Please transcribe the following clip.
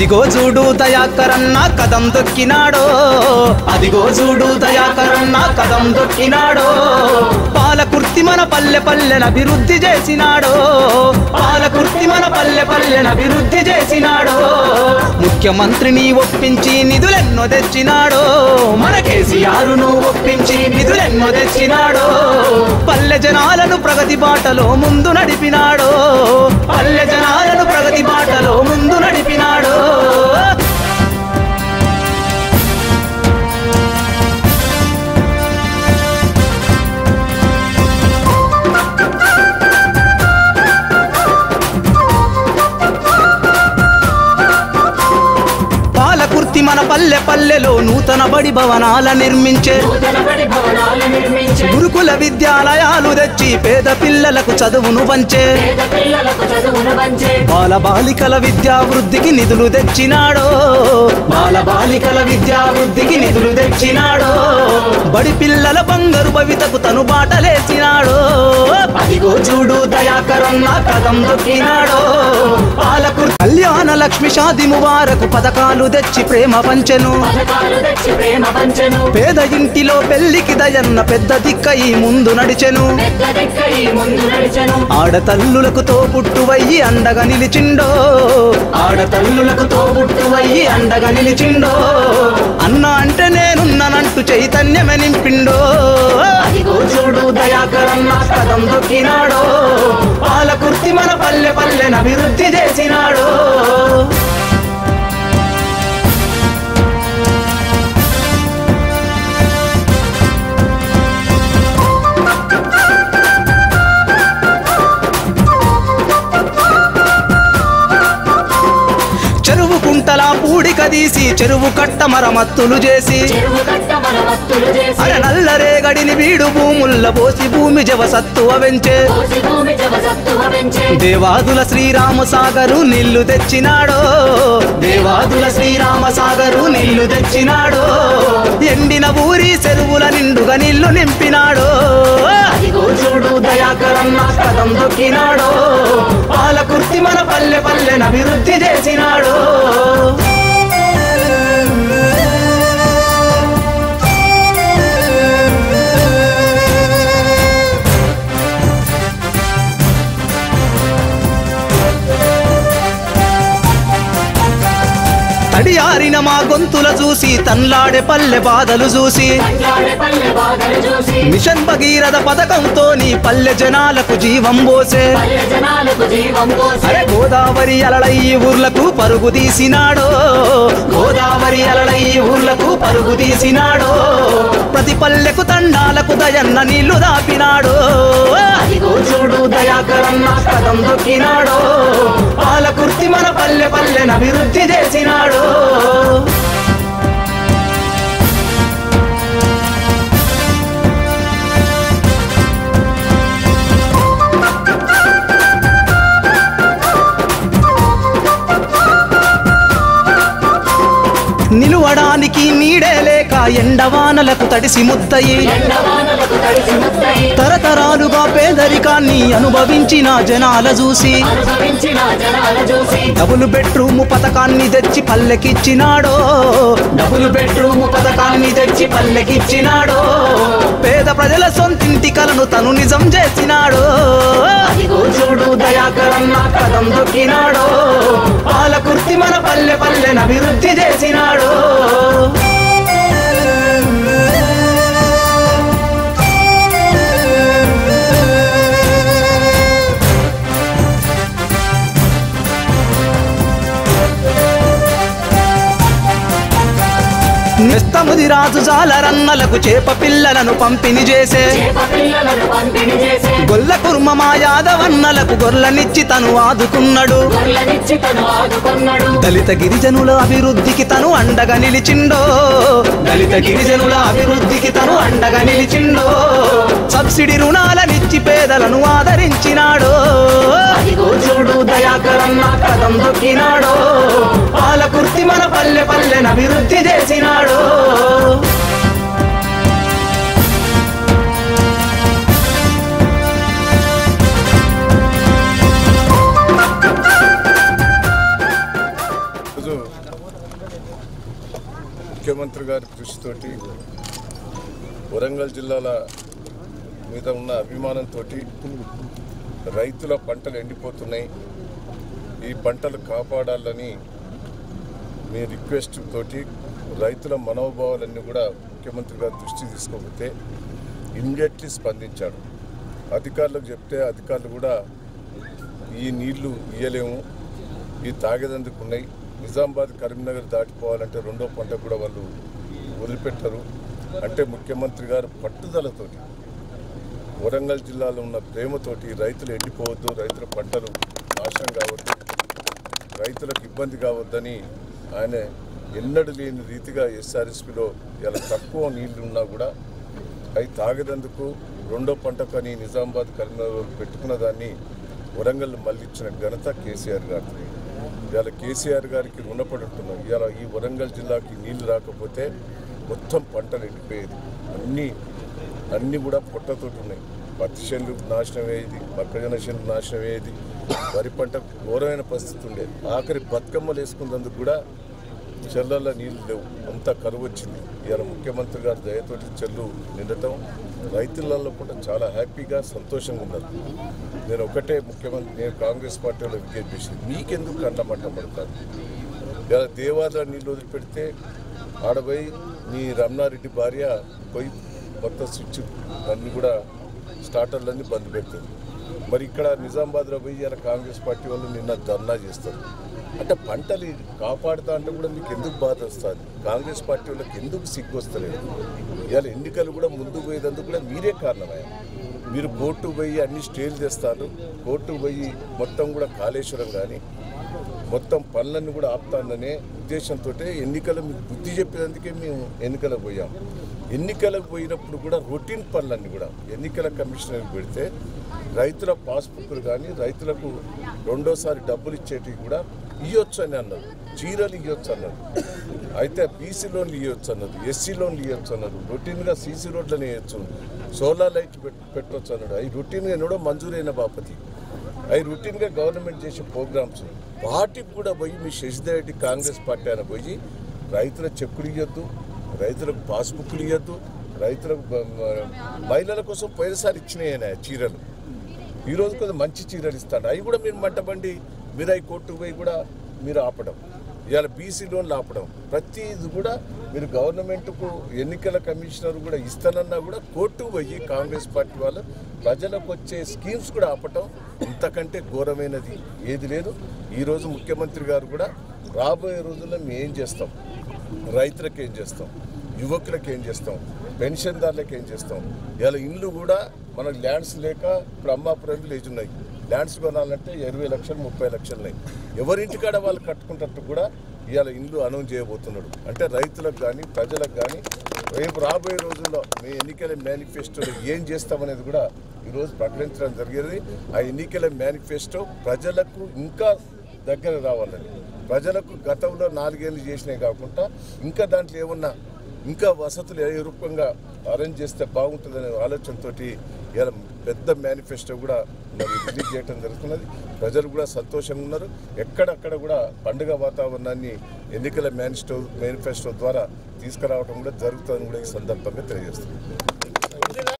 అదిగో చూడు దయాకరన్న కదం దొక్కినాడో. అదిగో చూడు దయాకరన్న కదం దొక్కినాడో. పాలకుర్తి మన పల్లె పల్లెన అభివృద్ధి చేసినాడో. పాలకుర్తి మన పల్లె పల్లెన అభివృద్ధి చేసినాడో. ముఖ్యమంత్రిని ఒప్పించి నిధులెన్నో తెచ్చినాడో. మన కేసీఆర్ను ఒప్పించి నిధులెన్నో తెచ్చినాడో. పల్లె జనాలను ప్రగతి బాటలో ముందు నడిపినాడో. పల్లె జనాలను ప్రగతి బాటలో ముందు నడిపినాడో. పల్లె పల్లెలో నూతన బడి భవనాల నిర్మించే. గురుకుల విద్యాలయాలు తెచ్చి పేద పిల్లలకు చదువును పంచే బాల బాలికల విద్యావృద్ధికి నిధులు తెచ్చినాడో. బాల బాలికల విద్యావృద్ధికి నిధులు తెచ్చినాడో. బడి పిల్లల బంగారు భవితకు తను బాటలేసినాడో. చూడు దయాకరన్న కదం దొక్కినాడో పాలకుర్ కళ్యాణ లక్ష్మి షాది ముబారకు పథకాలు తెచ్చి ప్రేమ పంచెను. పేద ఇంటిలో పెళ్ళికి దయన్న పెద్ద దిక్కయి ముందు నడిచెను. ఆడతల్లులకు తోబుట్టువయ్యి అండగా నిలిచిండో. ఆడతల్లులకు తోబుట్టువయ్యి అండగా నిలిచిండో. అన్న అంటే నేనున్నానంటూ చైతన్యమే నింపిండో. చూడు దయాకరన్న కదం వాళ్ళ పాలకుర్తి మన పల్లె పల్లెన అభివృద్ధి చేసినాడో? తీసి చెరువు కట్ట మరమత్తులు చేసి అర నల్లరేగడిని వీడు భూముల్ల పోసి భూమి జవసత్తువ వెంచే. దేవాదుల శ్రీరామ సాగరు నీళ్ళు తెచ్చినాడో. దేవాదుల శ్రీరామ సాగరు నీళ్ళు తెచ్చినాడో. ఎండిన ఊరి చెరువుల నిండుగా నీళ్ళు నింపినాడో. చూడు దయాకరన్న కదం దొక్కినాడో పాలకుర్తి మన పల్లె పల్లెన అభివృద్ధి చేసినాడో. పంతుల చూసి తన్లాడే పల్లె బాధలు చూసి. మిషన్ భగీరథ పథకంతో నీ పల్లె జనాలకు జీవం పోసే. అరే గోదావరి అలలై ఊర్లకు పరుగు తీసినాడో. గోదావరి అలలై ఊర్లకు పరుగు తీసినాడో. ప్రతి పల్లెకు తండాలకు దయన్న నీళ్ళు దాపినాడో. అదిగో చూడు కదం దొక్కినాడో. పాలకుర్తి మన పల్లె పల్లెన అభివృద్ధి చేసినాడో. నిలువడానికి నీడే లేక ఎండవానలకు తడిసి ముద్దయి. ఎండవానలకు తడిసి ముద్దయి తరతరాలుగా పేదరికాన్ని అనుభవించిన జనాల చూసి. డబుల్ బెడ్రూమ్ పథకాన్ని తెచ్చి పల్లెకిచ్చినాడో. డబుల్ బెడ్రూమ్ పథకాన్ని తెచ్చి పల్లెకిచ్చినాడో. పేద ప్రజల సొంతింటి కలను తను నిజం చేసినాడో. చూడు దయాకరన్న కదం దొక్కినాడో. పాలకుర్తి మన పల్లె పల్లెన అభివృద్ధి నిస్తముది రాజు జాలరన్నలకు చేప పిల్లలను పంపిణీ చేసే. చేప పిల్లలను పంపిణీ చేసే. గొల్ల కుర్మ మా యాదవన్నలకు గొర్లనిచ్చి తను ఆదుకున్నాడు. దళిత గిరిజనుల అభివృద్ధికి తను అండగా నిలిచిండో. దళిత గిరిజనుల అభివృద్ధికి తను అండగా నిలిచిండో. సబ్సిడీ రుణాలనిచ్చి పేదలను ఆదరించినాడో. చూడు దయాకరన్న కదం దొక్కినాడో. పాలకుర్తి మన పల్లె పల్లెన అభివృద్ధి చేసినాడో. ముఖ్యమంత్రి గారి కృషితోటి వరంగల్ జిల్లాల మీద ఉన్న అభిమానంతో రైతుల పంటలు ఎండిపోతున్నాయి. ఈ పంటలు కాపాడాలని మీ రిక్వెస్ట్ తోటి రైతుల మనోభావాలన్నీ కూడా ముఖ్యమంత్రి గారు దృష్టి తీసుకోకపోతే ఇమ్మీడియట్లీ స్పందించాడు. అధికారులకు చెప్తే అధికారులు కూడా ఈ నీళ్ళు ఇయ్యలేము ఈ తాగేదందుకు ఉన్నాయి. నిజామాబాద్ కరీంనగర్ దాటిపోవాలంటే రెండో పంట కూడా వాళ్ళు వదిలిపెట్టరు. అంటే ముఖ్యమంత్రి గారు పట్టుదలతోటి వరంగల్ జిల్లాలో ఉన్న ప్రేమతోటి రైతులు ఎండిపోవద్దు రైతుల పంటలు నాశనం కావద్దు రైతులకు ఇబ్బంది కావద్దని ఆయన ఎన్నడూ లేని రీతిగా ఎస్ఆర్ఎస్పిలో ఇలా తక్కువ నీళ్ళు ఉన్నా కూడా అవి తాగేందుకు రెండో పంట అని నిజామాబాద్ కరీంనగర్ పెట్టుకున్న దాన్ని వరంగల్ మళ్ళీ ఇచ్చిన ఘనత కేసీఆర్ గారికి ఇవాళ కేసీఆర్ గారికి రుణపడి ఉంటున్నాం. ఇవాళ ఈ వరంగల్ జిల్లాకి నీళ్ళు రాకపోతే మొత్తం పంటలు ఎండిపోయేది అన్నీ అన్నీ కూడా పొట్టతోటి ఉన్నాయి పత్తి చేనులు నాశనం అయ్యేది మొక్కజొన్న చేనులు నాశనం అయ్యేది. వరి పంట ఘోరమైన పరిస్థితి ఉండేది ఆఖరి బతుకమ్మలు వేసుకున్నందుకు కూడా చెల్లల్లో నీళ్ళు లేవు. అంత కరువు వచ్చింది. ఇవాళ ముఖ్యమంత్రి గారు దయతోటి చెల్లు నిండటం రైతులలో కూడా చాలా హ్యాపీగా సంతోషంగా ఉన్నారు. నేను ఒకటే ముఖ్యమంత్రి నేను కాంగ్రెస్ పార్టీలో విజ్ఞప్తి చేసింది. మీకెందుకు కండమంట పడతారు? ఇలా దేవాదాయ నీళ్ళు వదిలిపెడితే ఆడపోయి మీ రమణారెడ్డి భార్య పోయి మొత్తం స్విచ్ అన్నీ కూడా స్టార్టర్లన్నీ బంద్ పెడుతుంది. మరి ఇక్కడ నిజామాబాద్లో పోయి ఇలా కాంగ్రెస్ పార్టీ వాళ్ళు నిన్న ధర్నా చేస్తారు. అంటే పంటలు కాపాడుతా అంటే కూడా మీకు ఎందుకు బాధ వస్తుంది? కాంగ్రెస్ పార్టీ వాళ్ళకి ఎందుకు సిగ్గు వస్తలేదు? ఇవాళ ఎన్నికలు కూడా ముందుకు పోయేదందుకు కూడా మీరే కారణమయ్యా. మీరు కోర్టు పోయి అన్ని స్టేలు తెస్తారు. కోర్టు పోయి మొత్తం కూడా కాళేశ్వరం కానీ మొత్తం పనులన్నీ కూడా ఆపుతాననే ఉద్దేశంతో ఎన్నికలు మీకు బుద్ధి చెప్పేందుకే మేము ఎన్నికలకు పోయాం. ఎన్నికలకు పోయినప్పుడు కూడా రొటీన్ పనులన్నీ కూడా ఎన్నికల కమిషనర్ పెడితే రైతుల పాస్బుక్లు కానీ రైతులకు రెండోసారి డబ్బులు ఇచ్చేటివి కూడా ఇవ్వచ్చు అని అన్నారు. చీరలు ఇవ్వచ్చు అన్నారు. అయితే బీసీ లోన్లు ఇవ్వచ్చు అన్నారు. ఎస్సీ లోన్లు ఇవ్వచ్చు అన్నారు. రొటీన్గా సీసీ రోడ్లను వేయచ్చు సోలార్ లైట్ పెట్టవచ్చు అన్నాడు. అవి రొటీన్గా ఎన్నడో మంజూరైన బాపతి. అవి రొటీన్గా గవర్నమెంట్ చేసే ప్రోగ్రామ్స్ వాటికి కూడా పోయి మీ శశిధర్ రెడ్డి కాంగ్రెస్ పార్టీ ఆయన పోయి రైతుల చెక్కులు ఇవ్వద్దు రైతులకు పాస్బుక్లు ఇవ్వద్దు రైతులకు మహిళల కోసం పోయినసారి ఇచ్చినాయి ఆయన చీరలు. ఈరోజు కొంచెం మంచి చీరలు ఇస్తాడు. అవి కూడా మీరు మట్టబండి మీరు అవి కోర్టుకు పోయి కూడా మీరు ఆపడం. ఇవాళ బీసీ లోన్లు ఆపడం ప్రతిది కూడా మీరు గవర్నమెంట్కు ఎన్నికల కమిషనర్ కూడా ఇస్తానన్నా కూడా కోర్టు పోయి కాంగ్రెస్ పార్టీ వాళ్ళు ప్రజలకు వచ్చే స్కీమ్స్ కూడా ఆపటం ఇంతకంటే ఘోరమైనది. ఏది లేదు. ఈరోజు ముఖ్యమంత్రి గారు కూడా రాబోయే రోజుల్లో మేము ఏం చేస్తాం? రైతులకు ఏం చేస్తాం? యువకులకు ఏం చేస్తాం? పెన్షన్దారులకు ఏం చేస్తాం? ఇలా ఇండ్లు కూడా మనకు ల్యాండ్స్ లేక ఇప్పుడు అమ్మాపురం విలేజ్ ఉన్నాయి. ల్యాండ్స్ కొనాలంటే ఇరవై లక్షలు ముప్పై లక్షలు ఎవరింటికాడ వాళ్ళు కట్టుకుంటట్టు కూడా ఇవాళ ఇండ్లు అనౌన్స్ చేయబోతున్నాడు. అంటే రైతులకు కానీ ప్రజలకు కానీ రేపు రాబోయే రోజుల్లో మీ ఎన్నికల మేనిఫెస్టోలో ఏం చేస్తామనేది కూడా ఈరోజు ప్రకటించడం జరిగేది. ఆ ఎన్నికల మేనిఫెస్టో ప్రజలకు ఇంకా దగ్గర రావాలని. ప్రజలకు గతంలో నాలుగేళ్ళు చేసినవి కాకుండా ఇంకా దాంట్లో ఏమన్నా ఇంకా వసతులు ఏ రూపంగా అరేంజ్ చేస్తే బాగుంటుందనే ఆలోచనతోటి ఇలా పెద్ద మేనిఫెస్టో కూడా మరి రిలీజ్ చేయడం జరుగుతున్నది. ప్రజలు కూడా సంతోషంగా ఉన్నారు. ఎక్కడక్కడ కూడా పండుగ వాతావరణాన్ని ఎన్నికల మేనిఫెస్టో మేనిఫెస్టో ద్వారా తీసుకురావడం కూడా జరుగుతుందని కూడా ఈ సందర్భంగా తెలియజేస్తుంది